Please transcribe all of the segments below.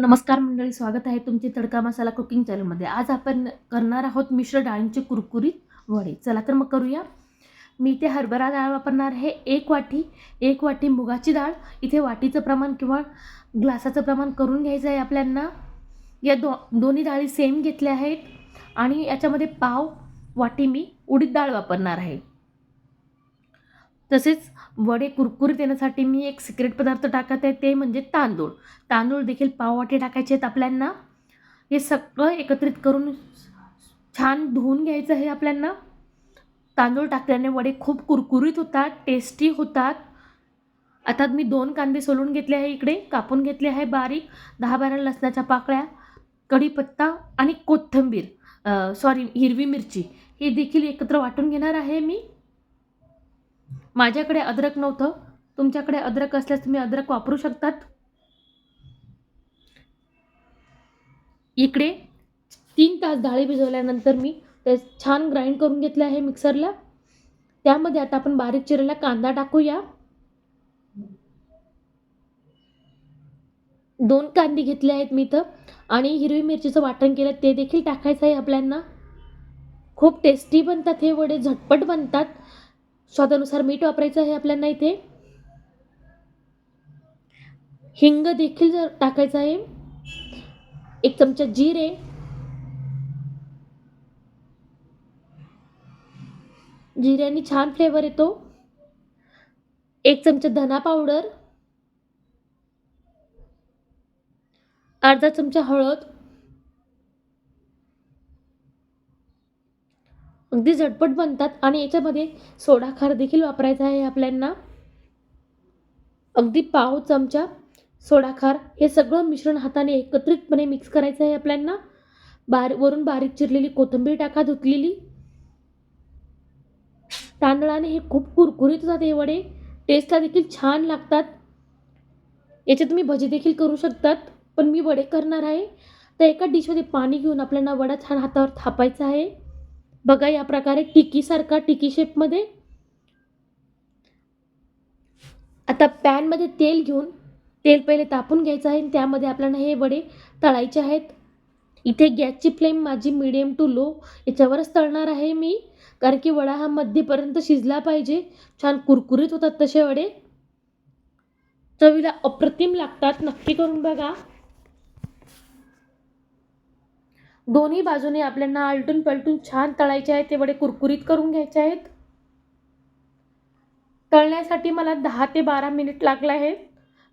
नमस्कार मंडळी स्वागत आहे तुमचे तडका मसाला कुकिंग चॅनलमध्ये. आज आपण करणार आहोत मिश्र डाळींचे कुरकुरीत वडे. चला तर मग करूया. मी इथे हरभरा डाळ वापरणार आहे एक वाटी एक वाटी मुगाची डाळ. इथे वाटीचं प्रमाण किंवा ग्लासाचं प्रमाण करून घ्यायचं आहे आपल्यांना. या दो दोन्ही डाळी सेम घेतल्या आहेत. आणि याच्यामध्ये पाव वाटी मी उडीद डाळ वापरणार आहे. तसेच वडे कुरकुरीत येण्यासाठी मी एक सिक्रेट पदार्थ टाकत आहे ते म्हणजे तांदूळ. तांदूळ देखील पाववाटे टाकायचे आहेत आपल्यांना. हे सगळं एकत्रित करून छान धुवून घ्यायचं आहे आपल्यांना. तांदूळ टाकल्याने वडे खूप कुरकुरीत होतात टेस्टी होतात. आता मी दोन कांदे सोलून घेतले आहे इकडे. कापून घेतले आहे बारीक. दहा बारा लसणाच्या पाकळ्या कढीपत्ता आणि कोथिंबीर सॉरी हिरवी मिरची. हे देखील एकत्र वाटून घेणार आहे मी. माझ्याकडे अद्रक नव्हतं. तुमच्याकडे अद्रक असल्यास तुम्ही अद्रक वापरू शकतात. इकडे तीन तास डाळी भिजवल्यानंतर मी ते छान ग्राइंड करून घेतले आहे मिक्सरला त्यामध्ये आता आपण बारीक चिरलेला कांदा टाकूया. दोन कांदे घेतले आहेत मी इथं. आणि हिरवी मिरचीचं वाटण केलं. ते देखील टाकायचं आहे आपल्यांना. खूप टेस्टी बनतात हे वडे. झटपट बनतात. स्वादानुसार मीठ वापरायचं आहे आपल्याला इथे. हिंग देखील जर टाकायचं आहे. एक चमचा जिरे. जिऱ्याने छान फ्लेवर येतो. एक चमचा धना पावडर अर्धा चमचा हळद. अगदी झटपट बनतात आणि याच्यामध्ये सोडा खार देखील वापरायचा आहे आपल्यांना. अगदी पाव चमचा सोडा खार हे सगळं मिश्रण हाताने एकत्रितपणे मिक्स करायचं आहे आपल्यांना. बार वरून बारीक चिरलेली कोथिंबीर टाका धुतलेली. तांदळाने हे खूप कुरकुरीत होतात हे वडे. टेस्टला देखील छान लागतात. याचे तुम्ही भजी देखील करू शकतात पण मी वडे करणार आहे. तर एका डिशमध्ये पाणी घेऊन आपल्याला वडा छान हातावर थापायचा आहे. बघा या प्रकारे टिकीसारखा टिकी शेपमध्ये आता पॅनमध्ये तेल घेऊन तेल पहिले तापून घ्यायचं आहे. आणि त्यामध्ये आपल्याला हे वडे तळायचे आहेत. इथे गॅसची फ्लेम माझी मिडियम टू लो याच्यावरच तळणार आहे मी. कारण की वडा हा मध्यपर्यंत शिजला पाहिजे. छान कुरकुरीत होतात तसे वडे. चवीला अप्रतिम लागतात. नक्की करून बघा. दोन्ही बाजूने आपल्याला आलटून पलटून छान तळायचे आहेत ते वडे कुरकुरीत करून घ्यायचे आहेत. तळण्यासाठी मला दहा ते बारा मिनिट लागलं आहेत.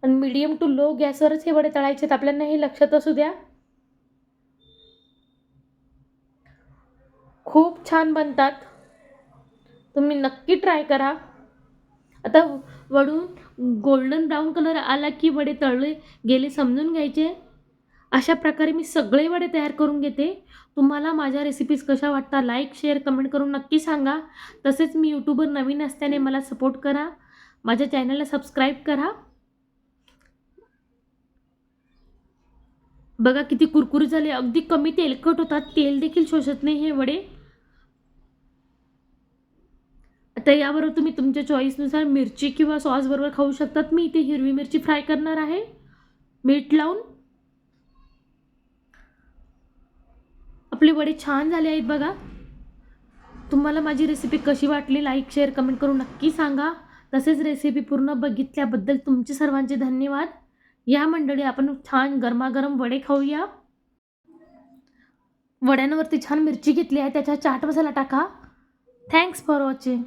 आणि मीडियम टू लो गॅसवरच हे वडे तळायचे आहेत. आपल्याला हे लक्षात असू द्या. खूप छान बनतात. तुम्ही नक्की ट्राय करा. आता वडून गोल्डन ब्राऊन कलर आला की वडे तळले गेले समजून घ्यायचे. अशा प्रकारे मी सगळे वडे तयार करून घेते. तुम्हाला माझ्या रेसिपीज कशा वाटतात लाईक शेअर कमेंट करून नक्की सांगा. तसेच मी यूट्यूबवर नवीन असल्याने मला सपोर्ट करा. माझ्या चॅनलला सबस्क्राईब करा. बघा किती कुरकुरी झाले. अगदी कमी तेलकट होतात. तेल देखील शोषत नाही हे वडे. आता याबरोबर तुम्ही तुमच्या चॉईसनुसार मिरची किंवा सॉसबरोबर खाऊ शकतात. मी इथे हिरवी मिरची फ्राय करणार आहे. मीठ लावून. आपले वडे छान झाले आहेत बघा. तुम्हाला माझी रेसिपी कशी वाटली लाईक शेअर कमेंट करून नक्की सांगा. तसेच रेसिपी पूर्ण बघितल्याबद्दल तुमचे सर्वांचे धन्यवाद. या मंडळी आपण छान गरमागरम वडे खाऊया. वड्यांवरती छान मिरची घेतली आहे त्याच्या चाट मसाला टाका. Thanks for watching